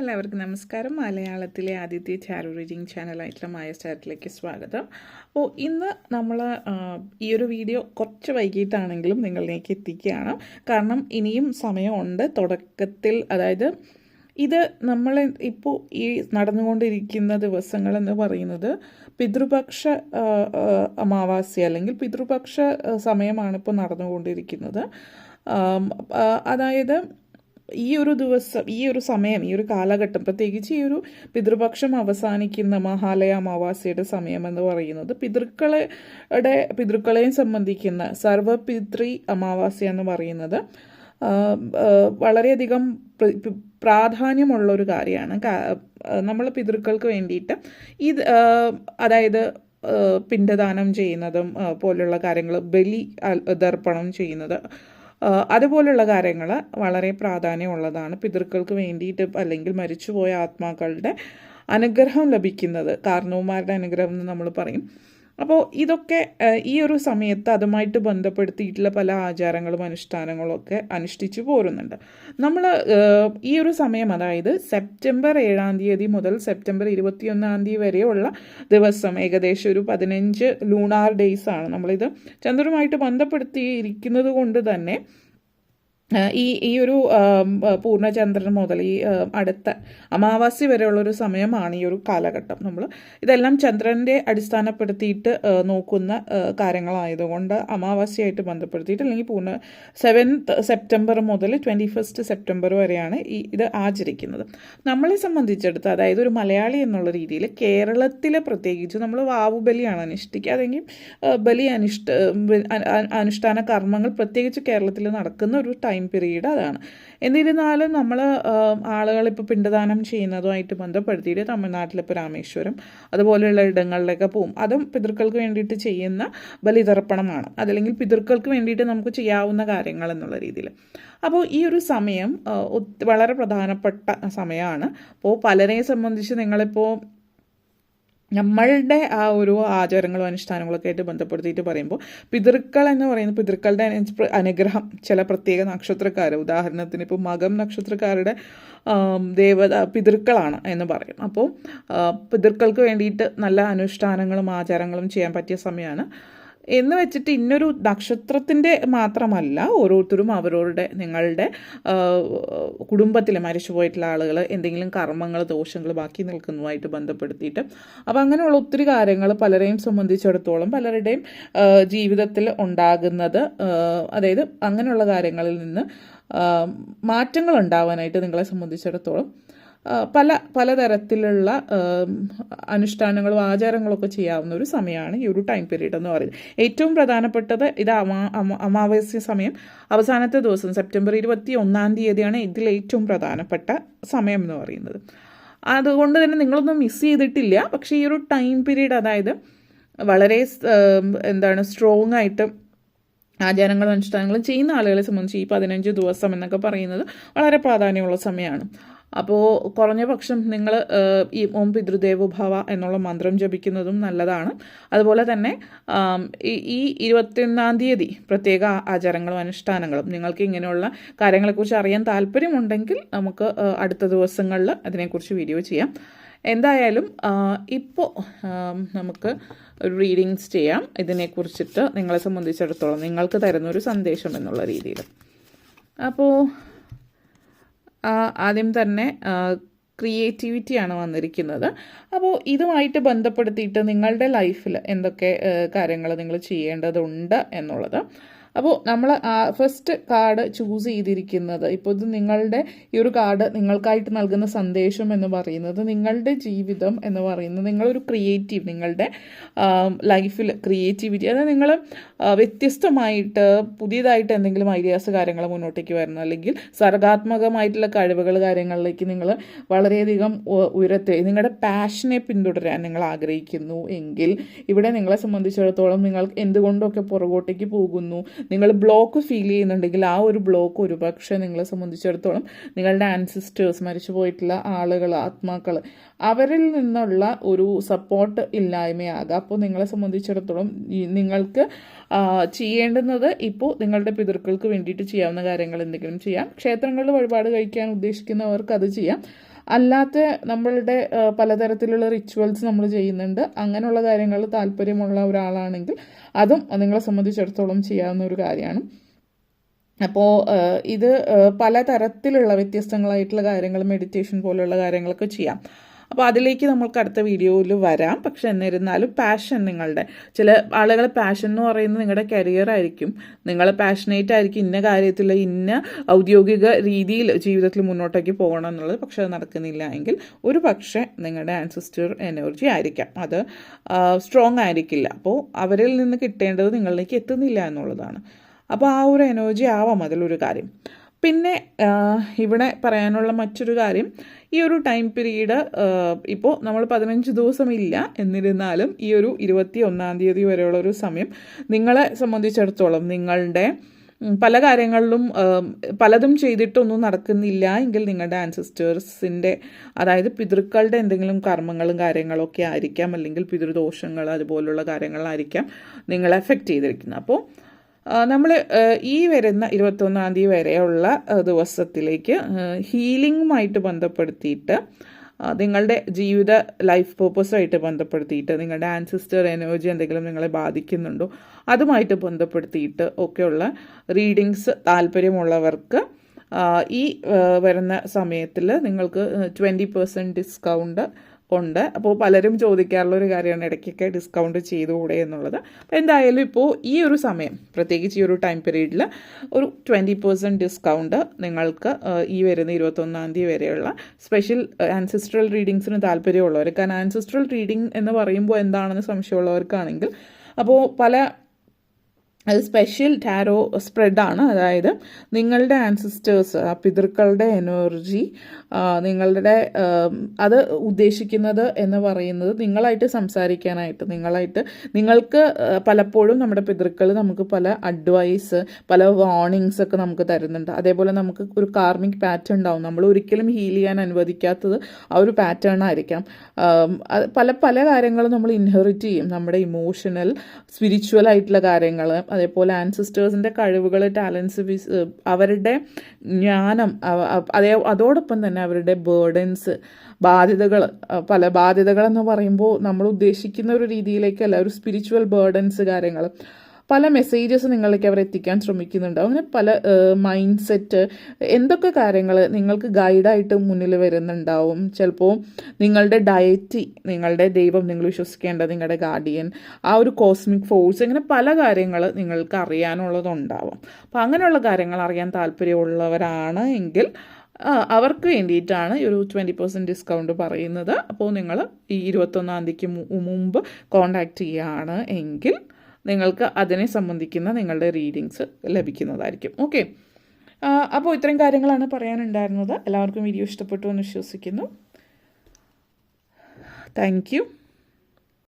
എല്ലാവർക്കും നമസ്കാരം. മലയാളത്തിലെ ആദ്യത്തെ ചാരോ റീഡിങ് ചാനലായിട്ടുള്ള മായ സ്റ്റാറ്റിലേക്ക് സ്വാഗതം. അപ്പോൾ ഇന്ന് നമ്മൾ ഈ ഒരു വീഡിയോ കുറച്ച് വൈകിട്ടാണെങ്കിലും നിങ്ങളിലേക്ക് എത്തിക്കുകയാണ്. കാരണം ഇനിയും സമയമുണ്ട്. തുടക്കത്തിൽ അതായത് ഇത് നമ്മൾ ഇപ്പോൾ ഈ നടന്നുകൊണ്ടിരിക്കുന്ന ദിവസങ്ങളെന്ന് പറയുന്നത് പിതൃപക്ഷ അമാവാസ്യ അല്ലെങ്കിൽ പിതൃപക്ഷ സമയമാണ് ഇപ്പോൾ നടന്നുകൊണ്ടിരിക്കുന്നത്. അതായത് ഈ ഒരു ദിവസം ഈ ഒരു സമയം ഈ ഒരു കാലഘട്ടം പ്രത്യേകിച്ച് ഈ ഒരു പിതൃപക്ഷം അവസാനിക്കുന്ന മഹാലയ അമാവാസ്യയുടെ സമയം എന്ന് പറയുന്നത് പിതൃക്കളുടെ പിതൃക്കളെയും സംബന്ധിക്കുന്ന സർവപിതൃ അമാവാസ്യ എന്ന് പറയുന്നത് വളരെയധികം പ്ര- പ്ര- പ്രാധാന്യമുള്ള ഒരു കാര്യമാണ് നമ്മൾ പിതൃക്കൾക്ക് വേണ്ടിയിട്ട് ഇത് അതായത് പിണ്ടദാനം ചെയ്യുന്നതും പോലുള്ള കാര്യങ്ങൾ ബലി ദർപ്പണം ചെയ്യുന്നത് അതുപോലുള്ള കാര്യങ്ങൾ വളരെ പ്രാധാന്യമുള്ളതാണ്. പിതൃക്കൾക്ക് വേണ്ടിയിട്ട് അല്ലെങ്കിൽ മരിച്ചുപോയ ആത്മാക്കളുടെ അനുഗ്രഹം ലഭിക്കുന്നത് കാരണവന്മാരുടെ അനുഗ്രഹം എന്ന് നമ്മൾ പറയും. അപ്പോൾ ഇതൊക്കെ ഈ ഒരു സമയത്ത് അതുമായിട്ട് ബന്ധപ്പെടുത്തിയിട്ടുള്ള പല ആചാരങ്ങളും അനുഷ്ഠാനങ്ങളും ഒക്കെ അനുഷ്ഠിച്ചു പോരുന്നുണ്ട്. നമ്മൾ ഈ ഒരു സമയം അതായത് സെപ്റ്റംബർ ഏഴാം തീയതി മുതൽ സെപ്റ്റംബർ ഇരുപത്തിയൊന്നാം തീയതി വരെയുള്ള ദിവസം ഏകദേശം ഒരു പതിനഞ്ച് ലൂണാർ ഡേയ്സ് ആണ് നമ്മളിത് ചന്ദ്രനുമായിട്ട് ബന്ധപ്പെടുത്തിയിരിക്കുന്നത് കൊണ്ട് തന്നെ ഈ ഈ ഒരു പൂർണചന്ദ്രൻ മുതൽ ഈ അടുത്ത അമാവാസി വരെയുള്ള ഒരു സമയമാണ് ഈ ഒരു കാലഘട്ടം. നമ്മൾ ഇതെല്ലാം ചന്ദ്രന്റെ അടിസ്ഥാനപ്പെടുത്തിയിട്ട് നോക്കുന്ന കാര്യങ്ങളായതുകൊണ്ട് അമാവാസിയായിട്ട് ബന്ധപ്പെടുത്തിയിട്ട് അല്ലെങ്കിൽ പൂർണ സെവൻത്ത് സെപ്റ്റംബർ മുതൽ ട്വന്റി ഫസ്റ്റ് സെപ്റ്റംബർ വരെയാണ് ഈ ഇത് ആചരിക്കുന്നത്. നമ്മളെ സംബന്ധിച്ചെടുത്ത് അതായത് ഒരു മലയാളി എന്നുള്ള രീതിയിൽ കേരളത്തിലെ പ്രത്യേകിച്ച് നമ്മൾ വാവുബലിയാണ് അനുഷ്ഠിക്കുക. അല്ലെങ്കിൽ ബലി അനിഷ്ട ബ- അ- അ- അനുഷ്ഠാന കർമ്മങ്ങൾ പ്രത്യേകിച്ച് കേരളത്തിൽ നടക്കുന്ന ഒരു ടൈം പീരീഡ് അതാണ്. എന്നിരുന്നാലും നമ്മൾ ആളുകൾ ഇപ്പോൾ പിണ്ടദാനം ചെയ്യുന്നതുമായിട്ട് ബന്ധപ്പെടുത്തിയിട്ട് തമിഴ്നാട്ടിൽ ഇപ്പോൾ രാമേശ്വരം അതുപോലെയുള്ള ഇടങ്ങളിലൊക്കെ പോവും. അതും പിതൃക്കൾക്ക് വേണ്ടിയിട്ട് ചെയ്യുന്ന ബലിതർപ്പണമാണ്. അതല്ലെങ്കിൽ പിതൃക്കൾക്ക് വേണ്ടിയിട്ട് നമുക്ക് ചെയ്യാവുന്ന കാര്യങ്ങൾ എന്നുള്ള രീതിയിൽ. അപ്പോൾ ഈ ഒരു സമയം വളരെ പ്രധാനപ്പെട്ട സമയമാണ്. അപ്പോൾ പലരെ സംബന്ധിച്ച് നിങ്ങളിപ്പോൾ നമ്മളുടെ ആ ഒരു ആചാരങ്ങളും അനുഷ്ഠാനങ്ങളൊക്കെ ആയിട്ട് ബന്ധപ്പെടുത്തിയിട്ട് പറയുമ്പോൾ പിതൃക്കൾ എന്ന് പറയുന്നത് പിതൃക്കളുടെ അനു- അനുഗ്രഹം ചില പ്രത്യേക നക്ഷത്രക്കാർ ഉദാഹരണത്തിന് ഇപ്പോൾ മകം നക്ഷത്രക്കാരുടെ ദേവത പിതൃക്കളാണ് എന്ന് പറയും. അപ്പോൾ പിതൃക്കൾക്ക് വേണ്ടിയിട്ട് നല്ല അനുഷ്ഠാനങ്ങളും ആചാരങ്ങളും ചെയ്യാൻ പറ്റിയ സമയമാണ് എന്ന് വെച്ചിട്ട് ഇന്നൊരു നക്ഷത്രത്തിന്റെ മാത്രമല്ല ഓരോരുത്തരും അവരവരുടെ നിങ്ങളുടെ കുടുംബത്തിൽ മരിച്ചുപോയിട്ടുള്ള ആളുകൾ എന്തെങ്കിലും കർമ്മങ്ങൾ ദോഷങ്ങൾ ബാക്കി നിൽക്കുന്നതുമായിട്ട് ബന്ധപ്പെടുത്തിയിട്ട്. അപ്പോൾ അങ്ങനെയുള്ള ഒത്തിരി കാര്യങ്ങൾ പലരെയും സംബന്ധിച്ചിടത്തോളം പലരുടെയും ജീവിതത്തിൽ ഉണ്ടാകുന്നത് അതായത് അങ്ങനെയുള്ള കാര്യങ്ങളിൽ നിന്ന് മാറ്റങ്ങൾ ഉണ്ടാവാനായിട്ട് നിങ്ങളെ സംബന്ധിച്ചിടത്തോളം പല പലതരത്തിലുള്ള അനുഷ്ഠാനങ്ങളും ആചാരങ്ങളൊക്കെ ചെയ്യാവുന്ന ഒരു സമയമാണ് ഈ ഒരു ടൈം പീരീഡ് എന്ന് പറയുന്നത്. ഏറ്റവും പ്രധാനപ്പെട്ടത് ഇത് അമാ അമാവാസ്യ സമയം. അവസാനത്തെ ദിവസം സെപ്റ്റംബർ ഇരുപത്തി ഒന്നാം തീയതിയാണ് ഇതിൽ ഏറ്റവും പ്രധാനപ്പെട്ട സമയം എന്ന് പറയുന്നത്. അതുകൊണ്ട് തന്നെ നിങ്ങളൊന്നും മിസ് ചെയ്തിട്ടില്ല. പക്ഷേ ഈ ഒരു ടൈം പീരീഡ് അതായത് വളരെ എന്താണ് സ്ട്രോങ് ആയിട്ട് ആചാരങ്ങളും അനുഷ്ഠാനങ്ങളും ചെയ്യുന്ന ആളുകളെ സംബന്ധിച്ച് ഈ പതിനഞ്ച് ദിവസം എന്നൊക്കെ പറയുന്നത് വളരെ പ്രാധാന്യമുള്ള സമയമാണ്. അപ്പോൾ കുറഞ്ഞ പക്ഷം നിങ്ങൾ ഈ ഓം പിതൃദേവോഭവ എന്നുള്ള മന്ത്രം ജപിക്കുന്നതും നല്ലതാണ്. അതുപോലെ തന്നെ ഈ ഇരുപത്തിയൊന്നാം തീയതി പ്രത്യേക ആചാരങ്ങളും അനുഷ്ഠാനങ്ങളും നിങ്ങൾക്ക് ഇങ്ങനെയുള്ള കാര്യങ്ങളെക്കുറിച്ച് അറിയാൻ താല്പര്യമുണ്ടെങ്കിൽ നമുക്ക് അടുത്ത ദിവസങ്ങളിൽ അതിനെക്കുറിച്ച് വീഡിയോ ചെയ്യാം. എന്തായാലും ഇപ്പോൾ നമുക്ക് ഒരു റീഡിങ്സ് ചെയ്യാം. ഇതിനെക്കുറിച്ചിട്ട് നിങ്ങളെ സംബന്ധിച്ചിടത്തോളം നിങ്ങൾക്ക് തരുന്നൊരു സന്ദേശം എന്നുള്ള രീതിയിൽ അപ്പോൾ ആദ്യം തന്നെ ക്രിയേറ്റിവിറ്റിയാണ് വന്നിരിക്കുന്നത്. അപ്പോൾ ഇതുമായിട്ട് ബന്ധപ്പെടുത്തിയിട്ട് നിങ്ങളുടെ ലൈഫിൽ എന്തൊക്കെ കാര്യങ്ങൾ നിങ്ങൾ ചെയ്യേണ്ടതുണ്ട് എന്നുള്ളത്. അപ്പോൾ നമ്മൾ ഫസ്റ്റ് കാർഡ് ചൂസ് ചെയ്തിരിക്കുന്നത്. ഇപ്പോൾ ഇത് നിങ്ങളുടെ ഈ ഒരു കാർഡ് നിങ്ങൾക്കായിട്ട് നൽകുന്ന സന്ദേശം എന്ന് പറയുന്നത് നിങ്ങളുടെ ജീവിതം എന്ന് പറയുന്നത് നിങ്ങളൊരു ക്രിയേറ്റീവ് നിങ്ങളുടെ ലൈഫിൽ ക്രിയേറ്റിവിറ്റി അതായത് നിങ്ങൾ വ്യത്യസ്തമായിട്ട് പുതിയതായിട്ട് എന്തെങ്കിലും ഐഡിയാസ് കാര്യങ്ങൾ മുന്നോട്ടേക്ക് വരുന്നു അല്ലെങ്കിൽ സർഗാത്മകമായിട്ടുള്ള കഴിവുകൾ കാര്യങ്ങളിലേക്ക് നിങ്ങൾ വളരെയധികം ഉയരത്തെ നിങ്ങളുടെ പാഷനെ പിന്തുടരാൻ നിങ്ങൾ ആഗ്രഹിക്കുന്നു. എങ്കിൽ ഇവിടെ നിങ്ങളെ സംബന്ധിച്ചിടത്തോളം നിങ്ങൾ എന്തുകൊണ്ടൊക്കെ പുറകോട്ടേക്ക് പോകുന്നു? നിങ്ങൾ ബ്ലോക്ക് ഫീൽ ചെയ്യുന്നുണ്ടെങ്കിൽ ആ ഒരു ബ്ലോക്ക് ഒരുപക്ഷെ നിങ്ങളെ സംബന്ധിച്ചിടത്തോളം നിങ്ങളുടെ ആൻസിസ്റ്റേഴ്സ് മരിച്ചു പോയിട്ടുള്ള ആളുകൾ ആത്മാക്കൾ അവരിൽ നിന്നുള്ള ഒരു സപ്പോർട്ട് ഇല്ലായ്മയാകാം. അപ്പോൾ നിങ്ങളെ സംബന്ധിച്ചിടത്തോളം നിങ്ങൾക്ക് ചെയ്യേണ്ടുന്നത് ഇപ്പോൾ നിങ്ങളുടെ പിതൃക്കൾക്ക് വേണ്ടിയിട്ട് ചെയ്യാവുന്ന കാര്യങ്ങൾ എന്തെങ്കിലും ചെയ്യാം. ക്ഷേത്രങ്ങളിൽ വഴിപാട് കഴിക്കാൻ ഉദ്ദേശിക്കുന്നവർക്ക് അത് ചെയ്യാം. അല്ലാത്ത നമ്മളുടെ പലതരത്തിലുള്ള റിച്വൽസ് നമ്മൾ ചെയ്യുന്നുണ്ട്. അങ്ങനെയുള്ള കാര്യങ്ങൾ താല്പര്യമുള്ള ഒരാളാണെങ്കിൽ അതും നിങ്ങളെ സംബന്ധിച്ചിടത്തോളം ചെയ്യാവുന്ന ഒരു കാര്യമാണ്. അപ്പോൾ ഇത് പല പലതരത്തിലുള്ള വ്യത്യസ്തങ്ങളായിട്ടുള്ള കാര്യങ്ങൾ മെഡിറ്റേഷൻ പോലെയുള്ള കാര്യങ്ങളൊക്കെ ചെയ്യാം. അപ്പോൾ അതിലേക്ക് നമ്മൾക്ക് അടുത്ത വീഡിയോയിൽ വരാം. പക്ഷെ എന്നിരുന്നാലും പാഷൻ നിങ്ങളുടെ. ചില ആളുകൾ പാഷൻ എന്ന് പറയുന്നത് നിങ്ങളുടെ കരിയർ ആയിരിക്കും. നിങ്ങൾ പാഷനേറ്റ് ആയിരിക്കും ഇന്ന കാര്യത്തിൽ ഇന്ന ഔദ്യോഗിക രീതിയിൽ ജീവിതത്തിൽ മുന്നോട്ടേക്ക് പോകണം എന്നുള്ളത് പക്ഷെ അത് നടക്കുന്നില്ല എങ്കിൽ ഒരു പക്ഷേ നിങ്ങളുടെ ആൻസിസ്റ്റർ എനർജി ആയിരിക്കാം. അത് സ്ട്രോങ് ആയിരിക്കില്ല. അപ്പോൾ അവരിൽ നിന്ന് കിട്ടേണ്ടത് നിങ്ങളിലേക്ക് എത്തുന്നില്ല എന്നുള്ളതാണ്. അപ്പോൾ ആ ഒരു എനർജി ആവാം അതിലൊരു കാര്യം. പിന്നെ ഇവിടെ പറയാനുള്ള മറ്റൊരു കാര്യം ഈ ഒരു ടൈം പീരീഡ് ഇപ്പോൾ നമ്മൾ പതിനഞ്ച് ദിവസമില്ല എന്നിരുന്നാലും ഈ ഒരു ഇരുപത്തി ഒന്നാം തീയതി വരെയുള്ള ഒരു സമയം നിങ്ങളെ സംബന്ധിച്ചിടത്തോളം നിങ്ങളുടെ പല കാര്യങ്ങളിലും പലതും ചെയ്തിട്ടൊന്നും നടക്കുന്നില്ല എങ്കിൽ നിങ്ങളുടെ ആൻസിസ്റ്റേഴ്സിന്റെ അതായത് പിതൃക്കളുടെ എന്തെങ്കിലും കർമ്മങ്ങളും കാര്യങ്ങളൊക്കെ ആയിരിക്കാം അല്ലെങ്കിൽ പിതൃദോഷങ്ങൾ അതുപോലുള്ള കാര്യങ്ങളായിരിക്കാം നിങ്ങളെ എഫക്റ്റ് ചെയ്തിരിക്കുന്നത്. അപ്പോൾ നമ്മൾ ഈ വരുന്ന ഇരുപത്തൊന്നാം തീയതി വരെയുള്ള ദിവസത്തിലേക്ക് ഹീലിംഗുമായിട്ട് ബന്ധപ്പെടുത്തിയിട്ട് നിങ്ങളുടെ ജീവിത ലൈഫ് പേർപ്പസുമായിട്ട് ബന്ധപ്പെടുത്തിയിട്ട് നിങ്ങളുടെ ആൻസിസ്റ്റർ എനർജി എന്തെങ്കിലും നിങ്ങളെ ബാധിക്കുന്നുണ്ടോ അതുമായിട്ട് ബന്ധപ്പെടുത്തിയിട്ട് ഒക്കെയുള്ള റീഡിങ്സ് താല്പര്യമുള്ളവർക്ക് ഈ വരുന്ന സമയത്തിൽ നിങ്ങൾക്ക് ട്വന്റി പെർസെന്റ് ഡിസ്കൗണ്ട് ഉണ്ട്. അപ്പോൾ പലരും ചോദിക്കാറുള്ള ഒരു കാര്യമാണ് ഇടയ്ക്കൊക്കെ ഡിസ്കൗണ്ട് ചെയ്തുകൂടെ എന്നുള്ളത്. അപ്പോൾ എന്തായാലും ഇപ്പോൾ ഈ ഒരു സമയം പ്രത്യേകിച്ച് ഈ ഒരു ടൈം പീരീഡിൽ ഒരു ട്വന്റി പെർസെന്റ് ഡിസ്കൗണ്ട് നിങ്ങൾക്ക് ഈ വരുന്ന ഇരുപത്തൊന്നാം തീയതി വരെയുള്ള സ്പെഷ്യൽ ആൻസിസ്ട്രൽ റീഡിങ്സിന് താല്പര്യമുള്ളവർ. കാരണം ആൻസിസ്ട്രൽ റീഡിംഗ് എന്ന് പറയുമ്പോൾ എന്താണെന്ന് സംശയമുള്ളവർക്കാണെങ്കിൽ അപ്പോൾ പല അത് സ്പെഷ്യൽ ടാരോ സ്പ്രെഡാണ് അതായത് നിങ്ങളുടെ ആൻസിസ്റ്റേഴ്സ് പിതൃക്കളുടെ എനർജി നിങ്ങളുടെ അത് ഉദ്ദേശിക്കുന്നത് എന്ന് പറയുന്നത് നിങ്ങളായിട്ട് സംസാരിക്കാനായിട്ട് നിങ്ങളായിട്ട് നിങ്ങൾക്ക് പലപ്പോഴും നമ്മുടെ പിതൃക്കൾ നമുക്ക് പല അഡ്വൈസ് പല വാർണിങ്സ് ഒക്കെ നമുക്ക് തരുന്നുണ്ട്. അതേപോലെ നമുക്ക് ഒരു കാർമിക് പാറ്റേൺ ഉണ്ടാവും. നമ്മൾ ഒരിക്കലും ഹീൽ ചെയ്യാൻ അനുവദിക്കാത്തത് ആ ഒരു പാറ്റേൺ ആയിരിക്കാം. പല പല കാര്യങ്ങളും നമ്മൾ ഇൻഹെറിറ്റ് ചെയ്യും. നമ്മുടെ ഇമോഷണൽ സ്പിരിച്വൽ ആയിട്ടുള്ള കാര്യങ്ങൾ അതേപോലെ ആൻസിസ്റ്റേഴ്സിന്റെ കഴിവുകൾ ടാലൻസ് അവരുടെ ജ്ഞാനം അതേ അതോടൊപ്പം തന്നെ അവരുടെ ബേർഡൻസ് ബാധ്യതകൾ പല ബാധ്യതകളെന്ന് പറയുമ്പോൾ നമ്മൾ ഉദ്ദേശിക്കുന്ന ഒരു രീതിയിലേക്കല്ല ഒരു സ്പിരിച്വൽ ബേർഡൻസ് കാര്യങ്ങൾ പല മെസ്സേജസ് നിങ്ങളിലേക്ക് അവർ എത്തിക്കാൻ ശ്രമിക്കുന്നുണ്ടാവും അങ്ങനെ പല മൈൻഡ് സെറ്റ് എന്തൊക്കെ കാര്യങ്ങൾ നിങ്ങൾക്ക് ഗൈഡായിട്ട് മുന്നിൽ വരുന്നുണ്ടാവും. ചിലപ്പോൾ നിങ്ങളുടെ ഡയറ്റി നിങ്ങളുടെ ദൈവം നിങ്ങൾ വിശ്വസിക്കേണ്ട നിങ്ങളുടെ ഗാർഡിയൻ ആ ഒരു കോസ്മിക് ഫോഴ്സ് ഇങ്ങനെ പല കാര്യങ്ങൾ നിങ്ങൾക്ക് അറിയാനുള്ളതുണ്ടാവും. അപ്പോൾ അങ്ങനെയുള്ള കാര്യങ്ങൾ അറിയാൻ താല്പര്യമുള്ളവരാണ് എങ്കിൽ അവർക്ക് വേണ്ടിയിട്ടാണ് ഒരു ട്വന്റി പെർസെന്റ് ഡിസ്കൗണ്ട് പറയുന്നത്. അപ്പോൾ നിങ്ങൾ ഈ ഇരുപത്തൊന്നാം തീയതിക്ക് മുമ്പ് കോണ്ടാക്ട് ചെയ്യുകയാണ് എങ്കിൽ നിങ്ങൾക്ക് അതിനെ സംബന്ധിക്കുന്ന നിങ്ങളുടെ റീഡിങ്സ് ലഭിക്കുന്നതായിരിക്കും. ഓക്കെ അപ്പോൾ ഇത്രയും കാര്യങ്ങളാണ് പറയാനുണ്ടായിരുന്നത്. എല്ലാവർക്കും വീഡിയോ ഇഷ്ടപ്പെട്ടു എന്ന് വിശ്വസിക്കുന്നു. താങ്ക്